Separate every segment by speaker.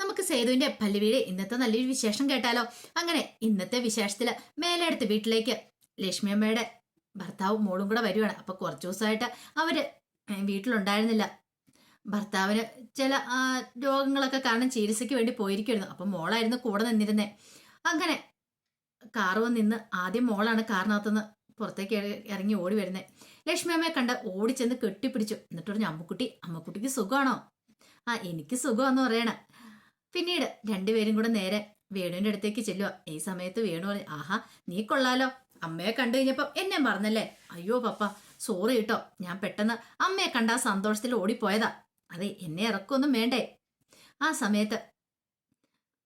Speaker 1: നമുക്ക് സേതുവിന്റെ പല്ലുവീട് ഇന്നത്തെ നല്ലൊരു വിശേഷം കേട്ടാലോ? അങ്ങനെ ഇന്നത്തെ വിശേഷത്തിൽ മേലെടുത്ത് വീട്ടിലേക്ക് ലക്ഷ്മി അമ്മയുടെ ഭർത്താവും മോളും കൂടെ വരുവാണ്. അപ്പൊ കുറച്ചു ദിവസമായിട്ട് അവർ വീട്ടിലുണ്ടായിരുന്നില്ല. ഭർത്താവിന് ചില രോഗങ്ങളൊക്കെ കാരണം ചികിത്സയ്ക്ക് വേണ്ടി പോയിരിക്കുമായിരുന്നു അപ്പൊ മോളായിരുന്നു കൂടെ നിന്നിരുന്നേ. അങ്ങനെ കാറ് വന്നിന്ന് ആദ്യം മോളാണ് കാറിനകത്തുനിന്ന് പുറത്തേക്ക് ഇറ- ഇറങ്ങി ഓടി വരുന്നത് ലക്ഷ്മി അമ്മയെ കണ്ട് ഓടിച്ചെന്ന് കെട്ടിപ്പിടിച്ചു. എന്നിട്ട് പറഞ്ഞു അമ്മക്കുട്ടി അമ്മക്കുട്ടിക്ക് സുഖമാണോ? ആ എനിക്ക് സുഖമാണെന്ന് പറയണ. പിന്നീട് രണ്ടുപേരും കൂടെ നേരെ വേണുവിന്റെ അടുത്തേക്ക് ചെല്ലുക ഈ സമയത്ത് വേണു പറഞ്ഞു ആഹാ നീ കൊള്ളാലോ. അമ്മയെ കണ്ടു കഴിഞ്ഞപ്പോ എന്നെ പറഞ്ഞല്ലേ അയ്യോ പപ്പ സോറി കേട്ടോ ഞാൻ പെട്ടെന്ന് അമ്മയെ കണ്ട ആ സന്തോഷത്തിൽ ഓടിപ്പോയതാ. അതെ എന്നെ ഇറക്കൊന്നും വേണ്ടേ? ആ സമയത്ത്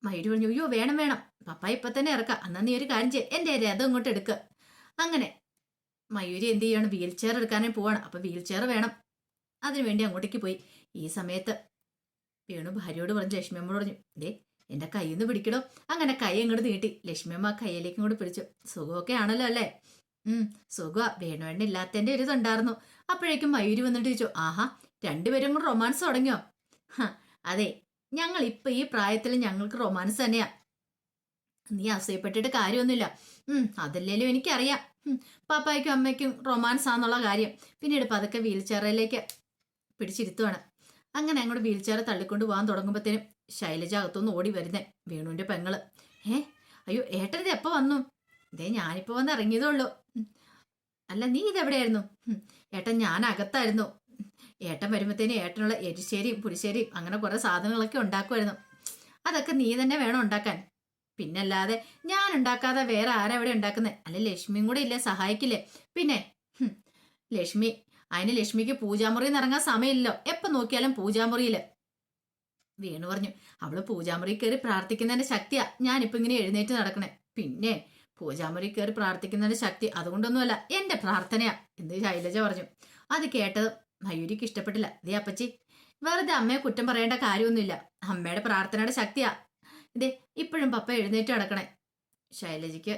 Speaker 1: മയൂരി പറഞ്ഞു അയ്യോ വേണം വേണം. പപ്പ ഇപ്പൊ തന്നെ ഇറക്കാം. എന്നാ നീ ഒരു കാര്യം ചെയ്യ. എന്റെ രഥം ഇങ്ങോട്ട് എടുക്ക. അങ്ങനെ മയൂരി എന്ത് ചെയ്യാണ്? വീൽ ചെയർ എടുക്കാനേ പോവാണ്. അപ്പൊ വീൽ ചെയർ വേണം. അതിനുവേണ്ടി അങ്ങോട്ടേക്ക് പോയി. ഈ സമയത്ത് വേണു ഭാര്യയോട് പറഞ്ഞു ലക്ഷ്മിയമ്മയോട് പറഞ്ഞു ദേ എന്റെ കയ്യിൽ നിന്ന് പിടിക്കണോ അങ്ങനെ കൈ അങ്ങോട്ട് നീട്ടി. ലക്ഷ്മിയമ്മ ആ കയ്യിലേക്കും കൂടെ പിടിച്ചു. സുഖമൊക്കെ ആണല്ലോ അല്ലേ? ഉം സുഖ വേണുവേണ്ട ഇല്ലാത്തതിന്റെ ഒരു ഇതുണ്ടായിരുന്നു. അപ്പോഴേക്കും മയൂരി വന്നിട്ട് ചോദിച്ചു ആഹാ രണ്ടുപേരും കൂടെ റൊമാൻസ് തുടങ്ങിയോ? അതെ. ഞങ്ങൾ ഇപ്പൊ ഈ പ്രായത്തിൽ ഞങ്ങൾക്ക് റൊമാൻസ് തന്നെയാ. നീ അസൂയപ്പെട്ടിട്ട് കാര്യമൊന്നുമില്ല. ഉം അതല്ലേലും എനിക്കറിയാം. പാപ്പായ്ക്കും അമ്മയ്ക്കും റൊമാൻസ് ആന്നുള്ള കാര്യം. പിന്നീട് പതുക്കെ വീൽ ചെയറിലേക്ക് പിടിച്ചിരുത്തുവാണ്. അങ്ങനെ അങ്ങോട്ട് വീൽ ചെയർ തള്ളിക്കൊണ്ട് പോകാൻ തുടങ്ങുമ്പോഴത്തേനും ശൈലജ അകത്തുനിന്ന് ഓടി വരുന്നേ വേണുവിന്റെ പെങ്ങൾ. ഏ അയ്യോ ഏട്ടനിത് എപ്പോൾ വന്നു? ഇതേ ഞാനിപ്പോൾ വന്ന് ഇറങ്ങിയതേ ഉള്ളൂ. അല്ല നീ ഇതെവിടെയായിരുന്നു. ഏട്ടൻ ഞാൻ അകത്തായിരുന്നു. ഏട്ടൻ വരുമ്പോഴത്തേനും ഏട്ടനുള്ള എരിശ്ശേരിയും പുരിശ്ശേരിയും അങ്ങനെ കുറേ സാധനങ്ങളൊക്കെ ഉണ്ടാക്കുമായിരുന്നു അതൊക്കെ നീ തന്നെ വേണം ഉണ്ടാക്കാൻ. പിന്നല്ലാതെ ഞാൻ ഉണ്ടാക്കാതെ വേറെ ആരാ ഇവിടെ ഉണ്ടാക്കുന്നത് അല്ലെ ലക്ഷ്മിയും കൂടെ ഇല്ലേ? സഹായിക്കില്ലേ? പിന്നെ ലക്ഷ്മി അതിന് ലക്ഷ്മിക്ക് പൂജാമുറിയിൽ നിന്ന് ഇറങ്ങാൻ സമയമില്ലല്ലോ എപ്പോ നോക്കിയാലും പൂജാമുറിയിൽ. വീണു പറഞ്ഞു അവൾ പൂജാമുറി കയറി പ്രാർത്ഥിക്കുന്നതിന്റെ ശക്തിയാ. ഞാനിപ്പോ ഇങ്ങനെ എഴുന്നേറ്റ് നടക്കണേ. പിന്നെ പൂജാമുറി കയറി പ്രാർത്ഥിക്കുന്നതിന്റെ ശക്തി അതുകൊണ്ടൊന്നുമല്ല എന്റെ പ്രാർത്ഥനയാ. എന്ന് ശൈലജ പറഞ്ഞു. അത് കേട്ടത് മയൂരിക്ക് ഇഷ്ടപ്പെട്ടില്ല. ദേ അപ്പച്ചി വെറുതെ അമ്മയെ കുറ്റം പറയേണ്ട കാര്യമൊന്നുമില്ല. അമ്മയുടെ പ്രാർത്ഥനയുടെ ശക്തിയാ. ഇതേ ഇപ്പോഴും പപ്പ എഴുന്നേറ്റ് നടക്കണേ. ശൈലജയ്ക്ക്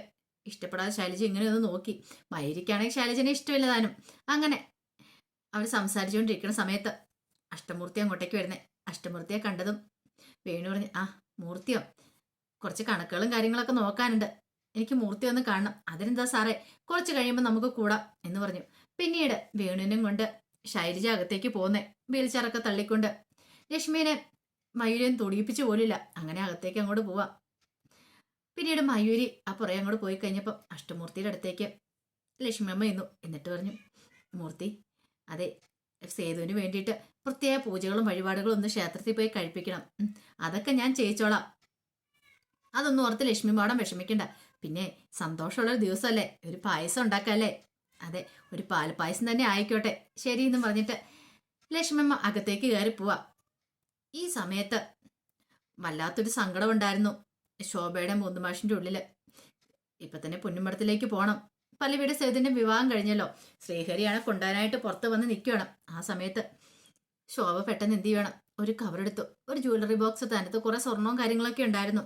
Speaker 1: ഇഷ്ടപ്പെടാതെ ശൈലജ ഇങ്ങനെ ഒന്ന് നോക്കി. മയൂരിക്കാണെങ്കിൽ ശൈലജനെ ഇഷ്ടമില്ല താനും. അങ്ങനെ അവർ സംസാരിച്ചുകൊണ്ടിരിക്കുന്ന സമയത്ത് അഷ്ടമൂർത്തി അങ്ങോട്ടേക്ക് വരുന്നേ. അഷ്ടമൂർത്തിയെ കണ്ടതും വേണു പറഞ്ഞു ആ മൂർത്തിയോ? കുറച്ച് കണക്കുകളും കാര്യങ്ങളൊക്കെ നോക്കാനുണ്ട്. എനിക്ക് മൂർത്തി ഒന്ന് കാണണം. അതിനെന്താ സാറേ? കുറച്ച് കഴിയുമ്പോൾ നമുക്ക് കൂടാം എന്ന് പറഞ്ഞു. പിന്നീട് വേണുവിനും കൊണ്ട് ശൈലജ അകത്തേക്ക് പോന്നെ. വീൽച്ചെയറൊക്കെ തള്ളിക്കൊണ്ട് ലക്ഷ്മിനെ മയൂരിയും തുടിയിപ്പിച്ചു പോലില്ല. അങ്ങനെ അകത്തേക്ക് അങ്ങോട്ട് പോവാം. പിന്നീട് മയൂരി ആ പുറകെ അങ്ങോട്ട് പോയി കഴിഞ്ഞപ്പോൾ അഷ്ടമൂർത്തിയുടെ അടുത്തേക്ക് ലക്ഷ്മിയമ്മ ഇന്നു എന്നിട്ട് പറഞ്ഞു മൂർത്തി അതെ സേതുവിന് വേണ്ടിയിട്ട് പ്രത്യേക പൂജകളും വഴിപാടുകളും ഒന്ന് ക്ഷേത്രത്തിൽ പോയി കഴിപ്പിക്കണം. അതൊക്കെ ഞാൻ ചെയ്യിച്ചോളാം. അതൊന്നും ഓർത്ത് ലക്ഷ്മി മാഡം വിഷമിക്കണ്ട. പിന്നെ സന്തോഷമുള്ളൊരു ദിവസമല്ലേ? ഒരു പായസം ഉണ്ടാക്കല്ലേ? അതെ ഒരു പാൽ പായസം തന്നെ ആയിക്കോട്ടെ. ശരി എന്ന് പറഞ്ഞിട്ട് ലക്ഷ്മിമ്മ അകത്തേക്ക് കയറി പോവാ. ഈ സമയത്ത് വല്ലാത്തൊരു സങ്കടം ഉണ്ടായിരുന്നു. ശോഭയുടെ മൂന്നുമാഷിന്റെ ഉള്ളിൽ. ഇപ്പൊ തന്നെ പൊന്നുമടത്തിലേക്ക് പോണം. പല്ലവിയുടെ സേതുവിന്റെ വിവാഹം കഴിഞ്ഞല്ലോ. ശ്രീഹരിയാണ് കൊണ്ടുവരാനായിട്ട് പുറത്ത് വന്ന് നിൽക്കുകയാണ്. ആ സമയത്ത് ശോഭ പെട്ടെന്ന് എന്ത് ചെയ്യണം? ഒരു കവറെടുത്തു ഒരു ജ്വല്ലറി ബോക്സ് തനത്ത് കുറെ സ്വർണവും കാര്യങ്ങളൊക്കെ ഉണ്ടായിരുന്നു.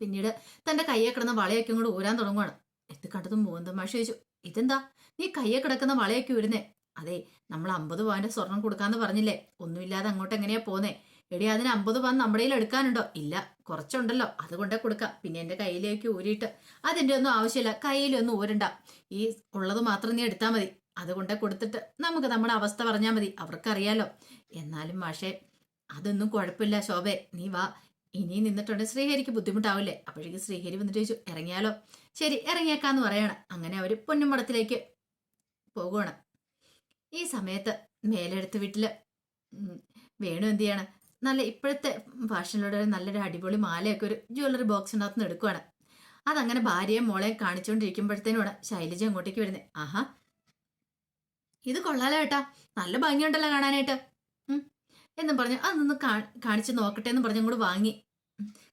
Speaker 1: പിന്നീട് തന്റെ കയ്യെ കിടന്ന വളയൊക്കെ കൂടെ ഊരാൻ തുടങ്ങുവാണ്. എത്തി കണ്ടതും മൂന്തമാഷ് ചോദിച്ചു ഇതെന്താ? നീ കയ്യെ കിടക്കുന്ന വളയൊക്കെ ഊരുന്നേ? അതെ നമ്മൾ അമ്പത് പവന്റെ സ്വർണം കൊടുക്കാന്ന് പറഞ്ഞില്ലേ? ഒന്നുമില്ലാതെ അങ്ങോട്ട് എങ്ങനെയാ പോന്നേ? എടി അതിന് അമ്പത് പവൻ നമ്മുടെ കയ്യിൽ എടുക്കാനുണ്ടോ? ഇല്ല കുറച്ചുണ്ടല്ലോ. അതുകൊണ്ടേ കൊടുക്കാം. പിന്നെ എന്റെ കയ്യിലേക്ക് ഊരിയിട്ട് അതിന്റെ ഒന്നും ആവശ്യമില്ല. കയ്യിലൊന്നും ഊരണ്ട. ഈ ഉള്ളത് മാത്രം നീ എടുത്താൽ മതി. അതുകൊണ്ടേ കൊടുത്തിട്ട് നമുക്ക് നമ്മുടെ അവസ്ഥ പറഞ്ഞാൽ മതി. അവർക്കറിയാലോ. എന്നാലും മാഷേ അതൊന്നും കുഴപ്പമില്ല ശോഭേ. നീ വാ. ഇനി നിന്നിട്ടുണ്ട് ശ്രീഹരിക്ക് ബുദ്ധിമുട്ടാവില്ലേ? അപ്പോഴേക്ക് ശ്രീഹരി വന്നിട്ട് ചോദിച്ചു ഇറങ്ങിയാലോ? ശരി ഇറങ്ങിയേക്കാന്ന് പറയണം. അങ്ങനെ അവർ പൊന്നുമടത്തിലേക്ക് പോകുവാണ്. ഈ സമയത്ത് മേലെടുത്ത വീട്ടിൽ വേണു എന്ത് ചെയ്യാണ്? നല്ല ഇപ്പോഴത്തെ ഫാഷനിലൂടെ നല്ലൊരു അടിപൊളി മാലയൊക്കെ ഒരു ജ്വല്ലറി ബോക്സിനകത്ത് നിന്ന് എടുക്കുവാണ്. അതങ്ങനെ ഭാര്യയും മോളെയും കാണിച്ചുകൊണ്ടിരിക്കുമ്പോഴത്തേനുമാണ് ശൈലജ അങ്ങോട്ടേക്ക് വരുന്നത്. ആഹാ. ഇത് കൊള്ളാലോ ഏട്ടാ. നല്ല ഭംഗിയുണ്ടല്ലോ കാണാനായിട്ട്. എന്നും പറഞ്ഞു അതൊന്ന് കാണിച്ചു നോക്കട്ടെ എന്ന് പറഞ്ഞ് അങ്ങോട്ട് വാങ്ങി.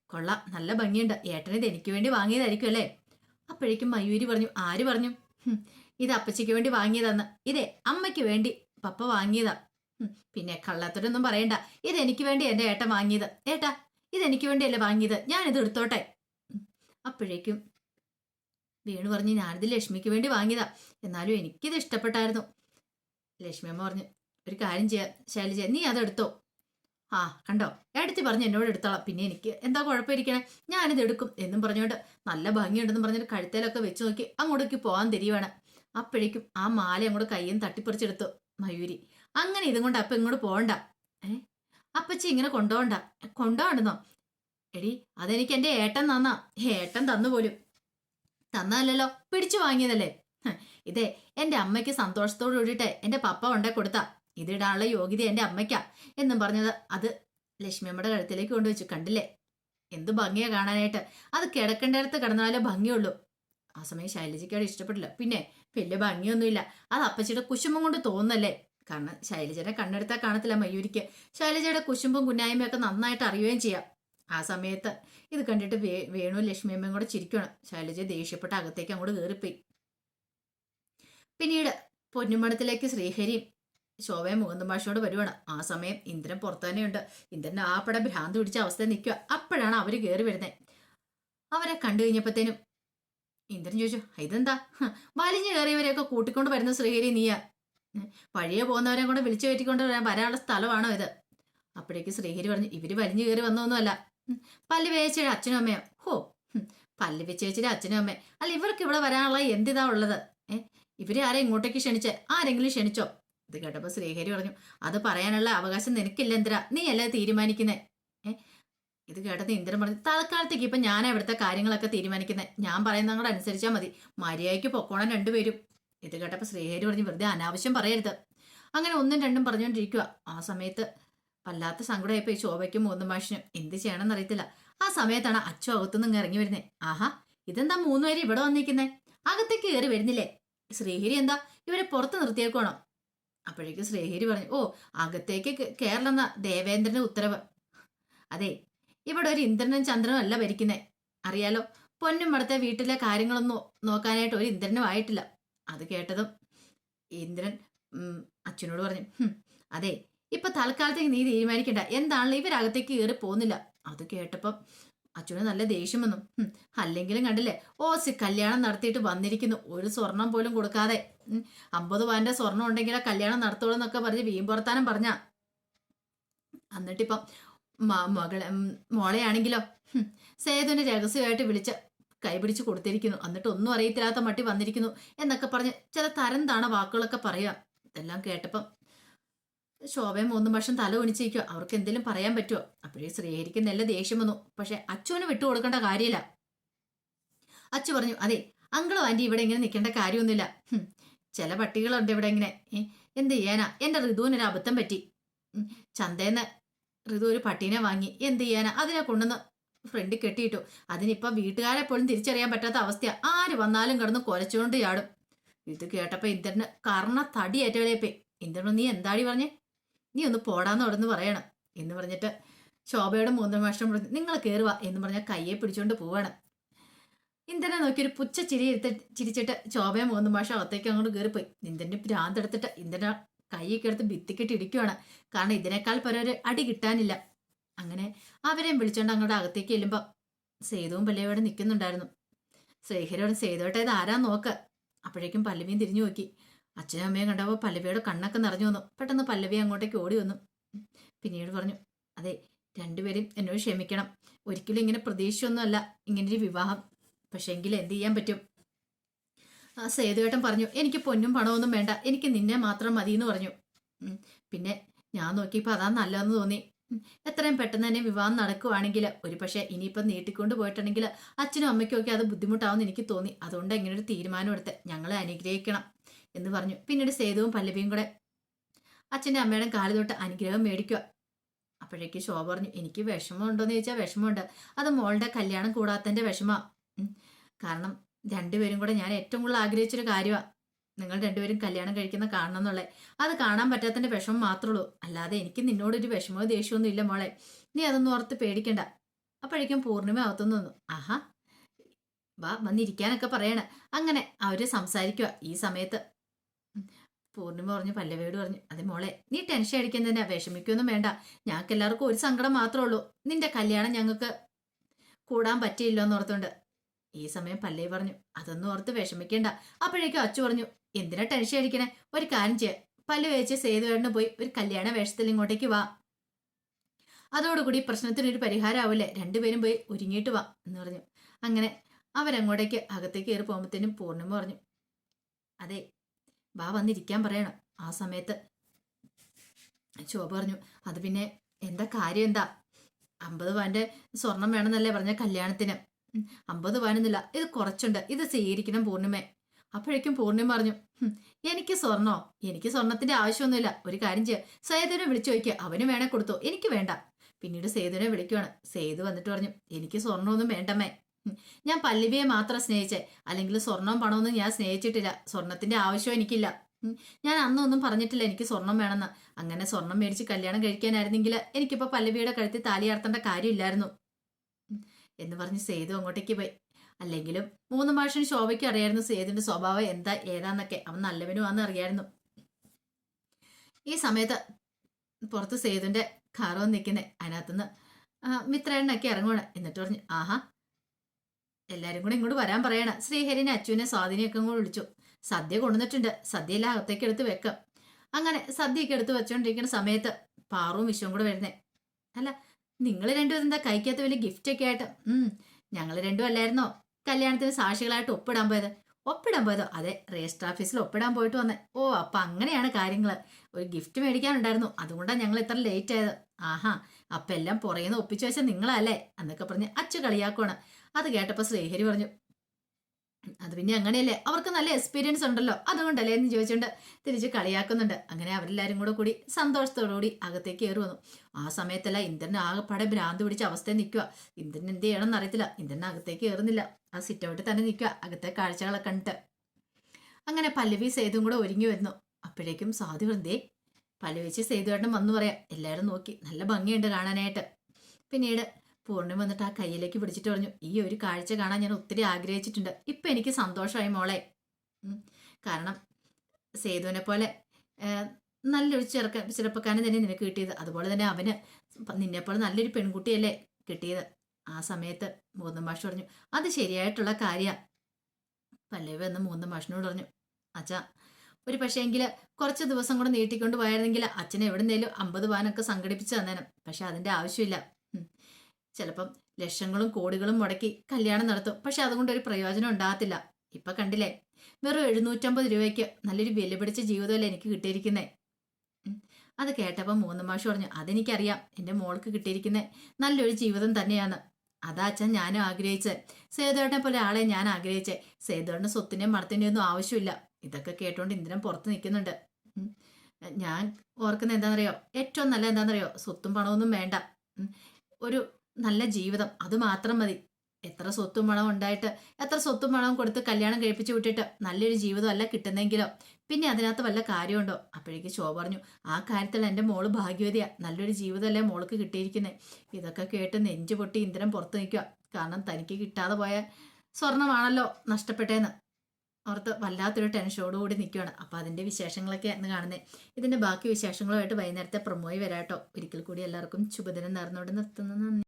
Speaker 1: കൊള്ള. നല്ല ഭംഗിയുണ്ട്. ഏട്ടനെ ഇത് എനിക്ക് വേണ്ടി വാങ്ങിയതായിരിക്കും അല്ലേ? അപ്പോഴേക്കും മയൂരി പറഞ്ഞു ആര് പറഞ്ഞു? ഇത് അപ്പച്ചിക്ക് വേണ്ടി വാങ്ങിയതാന്ന്. ഇതേ അമ്മയ്ക്ക് വേണ്ടി പപ്പ വാങ്ങിയതാ. പിന്നെ കള്ളത്തരൊന്നും പറയണ്ട. ഇതെനിക്ക് വേണ്ടി എന്റെ ഏട്ടൻ വാങ്ങിയത്. ഏട്ടാ ഇതെനിക്ക് വേണ്ടിയല്ലേ വാങ്ങിയത്? ഞാനിത് എടുത്തോട്ടെ. അപ്പോഴേക്കും വേണു പറഞ്ഞു ഞാനിത് ലക്ഷ്മിക്ക് വേണ്ടി വാങ്ങിയതാ. എന്നാലും എനിക്കിത് ഇഷ്ടപ്പെട്ടായിരുന്നു. ലക്ഷ്മി അമ്മ പറഞ്ഞു ഒരു കാര്യം ചെയ്യാം ശൈലജ നീ അതെടുത്തോ. ആ കണ്ടോ? എടുത്തി പറഞ്ഞു എന്നോട് എടുത്തോളാം. പിന്നെ എനിക്ക് എന്താ കുഴപ്പമിരിക്കണേ? ഞാനിത് എടുക്കും എന്നും പറഞ്ഞുകൊണ്ട് നല്ല ഭംഗിയുണ്ടെന്ന് പറഞ്ഞിട്ട് കഴുത്തേലൊക്കെ വെച്ച് നോക്കി അങ്ങോട്ടേക്ക് പോകാൻ തിരിയുവാണ്. അപ്പോഴേക്കും ആ മാല അങ്ങോട്ട് കയ്യും തട്ടിപ്പറിച്ചെടുത്തു മയൂരി. അങ്ങനെ ഇതും കൊണ്ട് അപ്പൊ ഇങ്ങോട്ട് പോകണ്ട ഏ? അപ്പച്ചി ഇങ്ങനെ കൊണ്ടുപോകണ്ട കൊണ്ടുപോകണ്ടെന്നോ എടി അതെനിക്ക് എന്റെ ഏട്ടൻ തന്നാ. ഏട്ടൻ തന്നു പോലും തന്നല്ലോ പിടിച്ചു വാങ്ങിയതല്ലേ. ഇതേ എന്റെ അമ്മയ്ക്ക് സന്തോഷത്തോട് കൂടിയിട്ട് എന്റെ പപ്പ കൊണ്ടേ കൊടുത്ത. ഇതിടാനുള്ള യോഗ്യത എന്റെ അമ്മയ്ക്കാ. എന്നും പറഞ്ഞത് അത് ലക്ഷ്മിയമ്മയുടെ കഴുത്തിലേക്ക് കൊണ്ടുവച്ചു. കണ്ടില്ലേ? എന്ത് ഭംഗിയാ കാണാനായിട്ട്. അത് കിടക്കേണ്ടടുത്ത് കിടന്നാലേ ഭംഗിയുള്ളൂ. ആ സമയം ശൈലജയ്ക്ക് ഇഷ്ടപ്പെട്ടില്ല. പിന്നെ വലിയ ഭംഗിയൊന്നുമില്ല. അത് അപ്പച്ചിയുടെ കുശുമ്പം കൊണ്ട് തോന്നുന്നല്ലേ? കാരണം ശൈലജയുടെ കണ്ണെടുത്താൽ കാണത്തില്ല മയൂരിക്ക്. ശൈലജയുടെ കുശുമ്പും കുന്നായ്മയും ഒക്കെ നന്നായിട്ട് അറിയുകയും ചെയ്യാം. ആ സമയത്ത് ഇത് കണ്ടിട്ട് വേ വേണു ലക്ഷ്മിയമ്മയും കൂടെ ചിരിക്കണം ശൈലജ ദേഷ്യപ്പെട്ട് അകത്തേക്ക് അങ്ങോട്ട് കയറിപ്പോയി പിന്നീട് പൊന്നുമണത്തിലേക്ക് ശ്രീഹരിയും ശോഭയും മുകുന്ദ ഭാഷയോട് വരുവാണ്. ആ സമയം ഇന്ദ്രൻ പുറത്തു തന്നെയുണ്ട്. ഇന്ദ്രൻ ആപ്പടെ ഭ്രാന്ത് പിടിച്ച അവസ്ഥ നിൽക്കുക അപ്പോഴാണ് അവർ കയറി വരുന്നത് അവരെ കണ്ടു കഴിഞ്ഞപ്പോഴത്തേനും ഇന്ദ്രൻ ചോദിച്ചു ഇതെന്താ? വലിഞ്ഞു കയറിയവരെയൊക്കെ കൂട്ടിക്കൊണ്ട് വരുന്ന ശ്രീഹരി നീയാ. വഴിയെ പോകുന്നവരെ കൂടെ വിളിച്ചു കയറ്റിക്കൊണ്ട് വരാൻ വരാനുള്ള സ്ഥലമാണോ ഇത്? അപ്പോഴേക്ക് ശ്രീഹരി പറഞ്ഞു ഇവർ വലിഞ്ഞു കയറി വന്നൊന്നുമല്ല. പല്ല് വേച്ചിയുടെ അച്ഛനും അമ്മയോ. ഹോ പല്ല് വെച്ചേച്ചിയുടെ അച്ഛനും അമ്മയും. അല്ല ഇവർക്ക് ഇവിടെ വരാനുള്ള എന്തിതാ ഉള്ളത്? ഏഹ് ഇവരെ ആരെ ഇങ്ങോട്ടേക്ക് ക്ഷണിച്ചേ ആരെങ്കിലും ക്ഷണിച്ചോ? ഇത് കേട്ടപ്പോ ശ്രീഹരി പറഞ്ഞു അത് പറയാനുള്ള അവകാശം നിനക്കില്ല എന്തിനാ? നീ അല്ലേ തീരുമാനിക്കുന്നേ? ഏഹ് ഇത് കേട്ടത് ഇന്ദ്രൻ പറഞ്ഞു തൽക്കാലത്തേക്ക് ഇപ്പൊ ഞാൻ ഇവിടുത്തെ കാര്യങ്ങളൊക്കെ തീരുമാനിക്കുന്നത് ഞാൻ പറയുന്ന കൂടെ അനുസരിച്ചാൽ മതി. മര്യാദയ്ക്ക് പൊക്കോണം രണ്ടുപേരും. ഇത് കേട്ടപ്പോ ശ്രീഹരി പറഞ്ഞു വെറുതെ അനാവശ്യം പറയരുത്. അങ്ങനെ ഒന്നും രണ്ടും പറഞ്ഞുകൊണ്ടിരിക്കുക ആ സമയത്ത് വല്ലാത്ത ഈ ശോഭയ്ക്കും മൂന്ന് മാഷിനും. എന്ത് ചെയ്യണമെന്ന് അറിയത്തില്ല. ആ സമയത്താണ് അച്ചു അകത്തുനിന്ന് ഇറങ്ങി വരുന്നത് ആഹാ ഇതെന്താ മൂന്നുപേരും ഇവിടെ വന്നിരിക്കുന്നേ? അകത്തേക്ക് കയറി വരുന്നില്ലേ? ശ്രീഹരി എന്താ ഇവരെ പുറത്ത് നിർത്തിയേക്കോണം അപ്പോഴേക്കും ശ്രീഹരി പറഞ്ഞു ഓ അകത്തേക്ക് കയറലെന്ന ദേവേന്ദ്രന്റെ ഉത്തരവ്. അതെ ഇവിടെ ഒരു ഇന്ദ്രനും ചന്ദ്രനും അല്ല ഭരിക്കുന്നേ. അറിയാലോ പൊന്നും അടുത്ത വീട്ടിലെ കാര്യങ്ങളൊന്നും നോക്കാനായിട്ട് ഒരു ഇന്ദ്രനും ആയിട്ടില്ല. അത് കേട്ടതും ഇന്ദ്രൻ അച്ഛനോട് പറഞ്ഞു അതെ ഇപ്പൊ തൽക്കാലത്തേക്ക് നീ തീരുമാനിക്കണ്ട. എന്താണല്ലോ ഇവരകത്തേക്ക് കയറി പോകുന്നില്ല. അത് കേട്ടപ്പം അച്ഛന് നല്ല ദേഷ്യം വന്നു. അല്ലെങ്കിലും കണ്ടില്ലേ ഓ സി കല്യാണം നടത്തിയിട്ട് വന്നിരിക്കുന്നു. ഒരു സ്വർണം പോലും കൊടുക്കാതെ. അമ്പത് പവന്റെ സ്വർണം ഉണ്ടെങ്കിൽ ആ കല്യാണം നടത്തുള്ളൂ എന്നൊക്കെ പറഞ്ഞ് വീമ്പുറത്താനും പറഞ്ഞ. എന്നിട്ടിപ്പം മകളെ മോളെയാണെങ്കിലോ? സേതുവിനെ രഹസ്യമായിട്ട് വിളിച്ച് കൈപിടിച്ച് കൊടുത്തിരിക്കുന്നു. എന്നിട്ട് ഒന്നും അറിയത്തില്ലാത്ത മട്ടി വന്നിരിക്കുന്നു എന്നൊക്കെ പറഞ്ഞ് ചില തരം താണ വാക്കുകളൊക്കെ പറയാം ഇതെല്ലാം കേട്ടപ്പം ശോഭയും മൂന്നും വർഷം തല ഒണിച്ചിരിക്കുക അവർക്ക് എന്തെങ്കിലും പറയാൻ പറ്റുമോ അപ്പോഴേ ശ്രീഹരിക്ക് നല്ല ദേഷ്യം വന്നു. പക്ഷെ അച്ചുവിന് വിട്ടുകൊടുക്കേണ്ട കാര്യമില്ല. അച്ചു പറഞ്ഞു അതെ അങ്കിളും ആന്റി ഇവിടെ ഇങ്ങനെ നിൽക്കേണ്ട കാര്യമൊന്നുമില്ല. ചില പട്ടികളുണ്ട് ഇവിടെ ഇങ്ങനെ. എന്ത് ചെയ്യാനാ? എന്റെ ഋതുവിനൊരു അബദ്ധം പറ്റി. ചന്തേന്ന് ഋതു ഒരു പട്ടീനെ വാങ്ങി. എന്ത് ചെയ്യാനാ? അതിനെ കൊണ്ടുവന്ന് ഫ്രണ്ടിൽ കെട്ടിയിട്ടു. അതിനിപ്പോ വീട്ടുകാരെ പോലും തിരിച്ചറിയാൻ പറ്റാത്ത അവസ്ഥയാ. ആര് വന്നാലും കിടന്ന് കൊലച്ചുകൊണ്ട് ചാടും. ഇത് കേട്ടപ്പോൾ ഇന്ദ്രന് കർണ തടി ഏറ്റവളേപ്പേ ഇന്ദ്രൻ നീ എന്താടി പറഞ്ഞേ? നീ ഒന്ന് പോടാന്ന് അവിടെ നിന്ന് പറയണം എന്ന് പറഞ്ഞിട്ട് ശോഭയുടെ മൂന്ന് വർഷം പറഞ്ഞു നിങ്ങൾ കയറുക എന്ന് പറഞ്ഞാൽ കയ്യെ പിടിച്ചുകൊണ്ട് പോവാണ്. ഇന്ദ്രനെ നോക്കി ഒരു പുച്ച ചിരി ചിരിച്ചിട്ട് ശോഭയെ മൂന്ന് ഭാഷ അകത്തേക്ക് അങ്ങോട്ട് കയറിപ്പോയി ഇന്ദ്രന്റെ ഭ്രാന്തെടുത്തിട്ട് ഇന്ദ്രനെ കൈയൊക്കെ എടുത്ത് ഭിത്തിക്കിട്ട് ഇടിക്കുവാണ്. കാരണം ഇതിനേക്കാൾ പരം ഒരു അടി കിട്ടാനില്ല. അങ്ങനെ അവരെയും വിളിച്ചോണ്ട് അങ്ങോട്ട് അകത്തേക്ക് ചെല്ലുമ്പോൾ സേതുവും പല്ലവിയോടെ നിൽക്കുന്നുണ്ടായിരുന്നു ശ്രീഹരോട് സേതുവേട്ട ഇത് ആരാ നോക്ക്? അപ്പോഴേക്കും പല്ലവിയും തിരിഞ്ഞു നോക്കി. അച്ഛനും അമ്മയും കണ്ടപ്പോൾ പല്ലവിയുടെ കണ്ണൊക്കെ നിറഞ്ഞു വന്നു. പെട്ടെന്ന് പല്ലവി അങ്ങോട്ടേക്ക് ഓടി വന്നു. പിന്നീട് പറഞ്ഞു അതെ രണ്ടുപേരും എന്നോട് ക്ഷമിക്കണം. ഒരിക്കലും ഇങ്ങനെ പ്രതീക്ഷയൊന്നുമല്ല ഇങ്ങനൊരു വിവാഹം. പക്ഷെ എങ്കിൽ എന്ത് ചെയ്യാൻ പറ്റും? ആ സേതുവേട്ടൻ പറഞ്ഞു എനിക്ക് പൊന്നും പണമൊന്നും വേണ്ട. എനിക്ക് നിന്നെ മാത്രം മതി എന്ന് പറഞ്ഞു പിന്നെ ഞാൻ നോക്കിയപ്പോൾ അതാ നല്ലതെന്ന് തോന്നി. എത്രയും പെട്ടെന്ന് തന്നെ വിവാഹം നടക്കുവാണെങ്കിൽ ഒരു പക്ഷേ ഇനിയിപ്പം നീട്ടിക്കൊണ്ട് പോയിട്ടുണ്ടെങ്കിൽ അച്ഛനും അമ്മയ്ക്കും ഒക്കെ അത് ബുദ്ധിമുട്ടാവുമെന്ന് എനിക്ക് തോന്നി. അതുകൊണ്ട് ഇങ്ങനെ ഒരു തീരുമാനം എടുത്ത് ഞങ്ങളെ അനുഗ്രഹിക്കണം എന്ന് പറഞ്ഞു. പിന്നീട് സേതുവും പല്ലവിയും കൂടെ അച്ഛന്റെ അമ്മയുടെ കാലു തൊട്ട് അനുഗ്രഹം മേടിക്കുക. അപ്പോഴേക്ക് ശോഭ പറഞ്ഞു എനിക്ക് വിഷമമുണ്ടോയെന്ന് ചോദിച്ചാൽ വിഷമമുണ്ട്. അത് മോളുടെ കല്യാണം കൂടാത്തതിന്റെ വിഷമമാണ് കാരണം രണ്ടുപേരും കൂടെ ഞാൻ ഏറ്റവും കൂടുതൽ ആഗ്രഹിച്ചൊരു കാര്യമാണ് നിങ്ങൾ രണ്ടുപേരും കല്യാണം കഴിക്കുന്ന കാണണം എന്നുള്ളത് അത് കാണാൻ പറ്റാത്തതിന്റെ വിഷമം മാത്രമേ ഉള്ളൂ അല്ലാതെ എനിക്ക് നിന്നോടൊരു വിഷമോ ദേഷ്യമൊന്നും ഇല്ല മോളെ. നീ അതൊന്നും ഓർത്ത് പേടിക്കണ്ട. അപ്പോഴേക്കും പൂർണിമ വന്നു. ആഹാ. വാ വന്നിരിക്കാനൊക്കെ പറയണ. അങ്ങനെ അവർ സംസാരിക്കുക ഈ സമയത്ത്. പൂർണിമ പറഞ്ഞു പല്ലവിയോട് പറഞ്ഞു അതെ മോളെ നീ ടെൻഷൻ അടിക്കുന്നതിനാ. വിഷമിക്കൊന്നും വേണ്ട. ഞങ്ങൾക്ക് എല്ലാവർക്കും ഒരു സങ്കടം മാത്രമേ ഉള്ളൂ. നിന്റെ കല്യാണം ഞങ്ങൾക്ക് കൂടാൻ പറ്റിയില്ലോ എന്ന് ഓർത്തുകൊണ്ട് ഈ സമയം പല്ലവി പറഞ്ഞു അതൊന്നും ഓർത്ത് വിഷമിക്കേണ്ട. അപ്പോഴേക്കും അച്ചു പറഞ്ഞു എന്തിനാ ടെൻഷൻ അടിക്കണേ? ഒരു കാര്യം ചെയ്യ. പല്ല് വേച്ച് സേതുവേട്ടന് പോയി ഒരു കല്യാണ വേഷത്തിൽ ഇങ്ങോട്ടേക്ക് വാ. അതോടുകൂടി പ്രശ്നത്തിനൊരു പരിഹാരമാവില്ലേ രണ്ടുപേരും പോയി ഒരുങ്ങിയിട്ട് വാ എന്ന് പറഞ്ഞു. അങ്ങനെ അവരങ്ങോട്ടേക്ക് അകത്തേക്ക് കയറി പോകുമ്പോഴത്തേനും പൂർണിമ പറഞ്ഞു അതെ വാ വന്നിരിക്കാൻ പറയണം. ആ സമയത്ത് ശോഭ പറഞ്ഞു അത് പിന്നെ എന്താ കാര്യം എന്താ? അമ്പത് പവന്റെ സ്വർണം വേണമെന്നല്ലേ പറഞ്ഞ കല്യാണത്തിന്? അമ്പത് പവനൊന്നുമില്ല. ഇത് കുറച്ചുണ്ട്. ഇത് സ്വീകരിക്കണം പൂർണിമേ അപ്പോഴേക്കും പൂർണിം പറഞ്ഞു എനിക്ക് സ്വർണോ എനിക്ക് സ്വർണത്തിന്റെ ആവശ്യമൊന്നുമില്ല. ഒരു കാര്യം ചെയ്യാം. സേതുവിനെ വിളിച്ചു ചോദിക്കുക അവന് വേണേ കൊടുത്തു? എനിക്ക് വേണ്ട. പിന്നീട് സേതുവിനെ വിളിക്കുവാണ്. സേതു വന്നിട്ട് പറഞ്ഞു എനിക്ക് സ്വർണമൊന്നും വേണ്ടമ്മേ. ഞാൻ പല്ലവിയെ മാത്രം സ്നേഹിച്ചേ. അല്ലെങ്കിൽ സ്വർണവും പണമൊന്നും ഞാൻ സ്നേഹിച്ചിട്ടില്ല. സ്വർണത്തിന്റെ ആവശ്യം എനിക്കില്ല. ഞാൻ അന്നൊന്നും പറഞ്ഞിട്ടില്ല എനിക്ക് സ്വർണം വേണമെന്ന്. അങ്ങനെ സ്വർണം മേടിച്ച് കല്യാണം കഴിക്കാനായിരുന്നെങ്കിൽ എനിക്കിപ്പോ പല്ലവിയുടെ കഴുത്തിൽ താലിയാർത്തേണ്ട കാര്യമില്ലായിരുന്നു. എന്ന് പറഞ്ഞ് സേതു അങ്ങോട്ടേക്ക് പോയി. അല്ലെങ്കിലും മൂന്ന് മാഷിന് ശോഭയ്ക്ക് അറിയായിരുന്നു സേതുവിന്റെ സ്വഭാവം എന്താ ഏതാന്നൊക്കെ. അവൻ നല്ലവനുമാണെന്ന് അറിയായിരുന്നു. ഈ സമയത്ത് പുറത്ത് സേതുവിന്റെ കാറ് നിൽക്കുന്നേ. അതിനകത്തുനിന്ന് മിത്രേണ്ണൊക്കെ ഇറങ്ങുവാണ്. എന്നിട്ട് പറഞ്ഞു ആഹാ. എല്ലാരും കൂടെ ഇങ്ങോട്ട് വരാൻ പറയണം. ശ്രീഹരിനെ അച്ചുവിനെ സ്വാധീനയൊക്കെ കൂടെ വിളിച്ചു. സദ്യ കൊണ്ടുവന്നിട്ടുണ്ട്. സദ്യ എല്ലാം അകത്തേക്ക് എടുത്ത് വെക്കാം. അങ്ങനെ സദ്യയൊക്കെ എടുത്ത് വെച്ചോണ്ടിരിക്കുന്ന സമയത്ത് പാറും വിശ്വം കൂടെ വരുന്നേ. അല്ല നിങ്ങൾ രണ്ടുപേരും എന്താ കഴിക്കാത്ത വലിയ ഗിഫ്റ്റ് ഒക്കെ ആയിട്ട്? ഞങ്ങൾ രണ്ടും അല്ലായിരുന്നോ? കല്യാണത്തിന് സാക്ഷികളായിട്ട് ഒപ്പിടാൻ പോയത്? ഒപ്പിടാൻ പോയതോ? അതെ രജിസ്റ്റർ ഓഫീസിൽ ഒപ്പിടാൻ പോയിട്ട് വന്നേ. ഓ അപ്പൊ അങ്ങനെയാണ് കാര്യങ്ങൾ ഒരു ഗിഫ്റ്റ് മേടിക്കാനുണ്ടായിരുന്നു. അതുകൊണ്ടാണ് ഞങ്ങൾ ഇത്ര ലേറ്റ് ആയത്. ആഹാ അപ്പൊ എല്ലാം പുറയുന്ന ഒപ്പിച്ചു വെച്ച നിങ്ങളല്ലേ? എന്നൊക്കെ പറഞ്ഞ് അച്ചു കളിയാക്കുവാണ് അത് കേട്ടപ്പോ ശ്രീഹരി പറഞ്ഞു അത് പിന്നെ അങ്ങനെയല്ലേ? അവർക്ക് നല്ല എക്സ്പീരിയൻസ് ഉണ്ടല്ലോ. അതുകൊണ്ടല്ലേ എന്ന് ചോദിച്ചുകൊണ്ട് തിരിച്ച് കളിയാക്കുന്നുണ്ട്. അങ്ങനെ അവരെല്ലാരും കൂടെ കൂടി സന്തോഷത്തോടുകൂടി അകത്തേക്ക് കയറി വന്നു. ആ സമയത്തല്ല ഇന്ദ്രൻ ആകെപ്പാടെ ഭ്രാന്ത് പിടിച്ച അവസ്ഥയിൽ നിൽക്കുക ഇന്ദ്രൻ എന്ത് ചെയ്യണമെന്ന് അറിയത്തില്ല. ഇന്ദ്രൻ അകത്തേക്ക് കയറുന്നില്ല. ആ സിറ്റ് ഔട്ടിൽ തന്നെ നിൽക്കുക അകത്തെ കാഴ്ചകളൊക്കെ കണ്ടിട്ട്. അങ്ങനെ പല്ലവി സേതും കൂടെ ഒരുങ്ങി വരുന്നു. അപ്പോഴേക്കും സാധു വൃന്ദേ പല്ലവിച്ച് സേതുവേട്ടൻ വന്നു പറയാം. എല്ലാവരും നോക്കി. നല്ല ഭംഗിയുണ്ട് കാണാനായിട്ട്. പിന്നീട് പൂർണിമ വന്നിട്ട് ആ കയ്യിലേക്ക് പിടിച്ചിട്ട് പറഞ്ഞു ഈ ഒരു കാഴ്ച കാണാൻ ഞാൻ ഒത്തിരി ആഗ്രഹിച്ചിട്ടുണ്ട്. ഇപ്പൊ എനിക്ക് സന്തോഷമായി മോളെ. കാരണം സേതുവിനെ പോലെ നല്ലൊരു ചെറുക്ക ചെറുപ്പക്കാരൻ തന്നെ നിനക്ക് കിട്ടിയത്. അതുപോലെ തന്നെ അവന് നിന്നെപ്പോലെ നല്ലൊരു പെൺകുട്ടിയല്ലേ കിട്ടിയത്. ആ സമയത്ത് മൂന്നും മാഷ് പറഞ്ഞു അത് ശരിയായിട്ടുള്ള കാര്യ. പല്ലവി എന്ന് മൂന്നും മാഷിനോട് പറഞ്ഞു അച്ഛാ ഒരു പക്ഷേ എങ്കിൽ കുറച്ച് ദിവസം കൂടെ നീട്ടിക്കൊണ്ട് പോയായിരുന്നെങ്കിൽ അച്ഛൻ എവിടുന്നേലും അമ്പത് പാനൊക്കെ സംഘടിപ്പിച്ച് തന്നേനും. പക്ഷെ അതിന്റെ ആവശ്യമില്ല. ചിലപ്പം ലക്ഷങ്ങളും കോടികളും മുടക്കി കല്യാണം നടത്തും. പക്ഷെ അതുകൊണ്ട് ഒരു പ്രയോജനം ഉണ്ടാകത്തില്ല. ഇപ്പൊ കണ്ടില്ലേ? വെറും എഴുന്നൂറ്റമ്പത് രൂപയ്ക്ക് നല്ലൊരു വില പിടിച്ച ജീവിതമല്ലേ എനിക്ക് കിട്ടിയിരിക്കുന്നേ? അത് കേട്ടപ്പോൾ മൂന്ന് മാഷ് പറഞ്ഞു അതെനിക്കറിയാം. എന്റെ മോൾക്ക് കിട്ടിയിരിക്കുന്ന നല്ലൊരു ജീവിതം തന്നെയാണ്. അതാ അച്ഛൻ ഞാനും ആഗ്രഹിച്ചത് സേതുവേട്ടനെ പോലെ ആളെ ഞാൻ ആഗ്രഹിച്ചേ. സേതുവേട്ടന്റെ സ്വത്തിന്റെയും മണത്തിന്റെയും ഒന്നും ആവശ്യമില്ല. ഇതൊക്കെ കേട്ടോണ്ട് ഇന്ദ്രൻ പുറത്ത് നിൽക്കുന്നുണ്ട്. ഞാൻ ഓർക്കുന്ന എന്താണെന്നറിയോ? ഏറ്റവും നല്ല എന്താണെന്നറിയോ? സ്വത്തും പണമൊന്നും വേണ്ട. ഒരു നല്ല ജീവിതം. അത് മാത്രം മതി. എത്ര സ്വത്തും പണം ഉണ്ടായിട്ട് എത്ര സ്വത്തും പണവും കൊടുത്ത് കല്യാണം കഴിപ്പിച്ചു വിട്ടിട്ട് നല്ലൊരു ജീവിതം അല്ല കിട്ടുന്നെങ്കിലോ? പിന്നെ അതിനകത്ത് വല്ല കാര്യമുണ്ടോ? അപ്പോഴേക്ക് ശോഭ പറഞ്ഞു ആ കാര്യത്തിൽ എന്റെ മോൾ ഭാഗ്യവതിയാ. നല്ലൊരു ജീവിതമല്ലേ മോൾക്ക് കിട്ടിയിരിക്കുന്നത് ഇതൊക്കെ കേട്ട് നെഞ്ചു പൊട്ടി ഇന്ദ്രൻ പുറത്ത് നിൽക്കുക കാരണം തനിക്ക് കിട്ടാതെ പോയ സ്വർണമാണല്ലോ നഷ്ടപ്പെട്ടേന്ന്. ഓർത്ത് വല്ലാത്തൊരു ടെൻഷനോടുകൂടി നിൽക്കുകയാണ് അപ്പോൾ അതിന്റെ വിശേഷങ്ങളൊക്കെ എന്ന് കാണുന്നത് ഇതിന്റെ ബാക്കി വിശേഷങ്ങളുമായിട്ട് വൈകുന്നേരത്തെ പ്രൊമോയി വരാട്ടോ. ഒരിക്കൽ കൂടി എല്ലാവർക്കും ശുഭദിനം നേർന്നുകൊണ്ട് നിർത്തുന്നു. നന്ദി.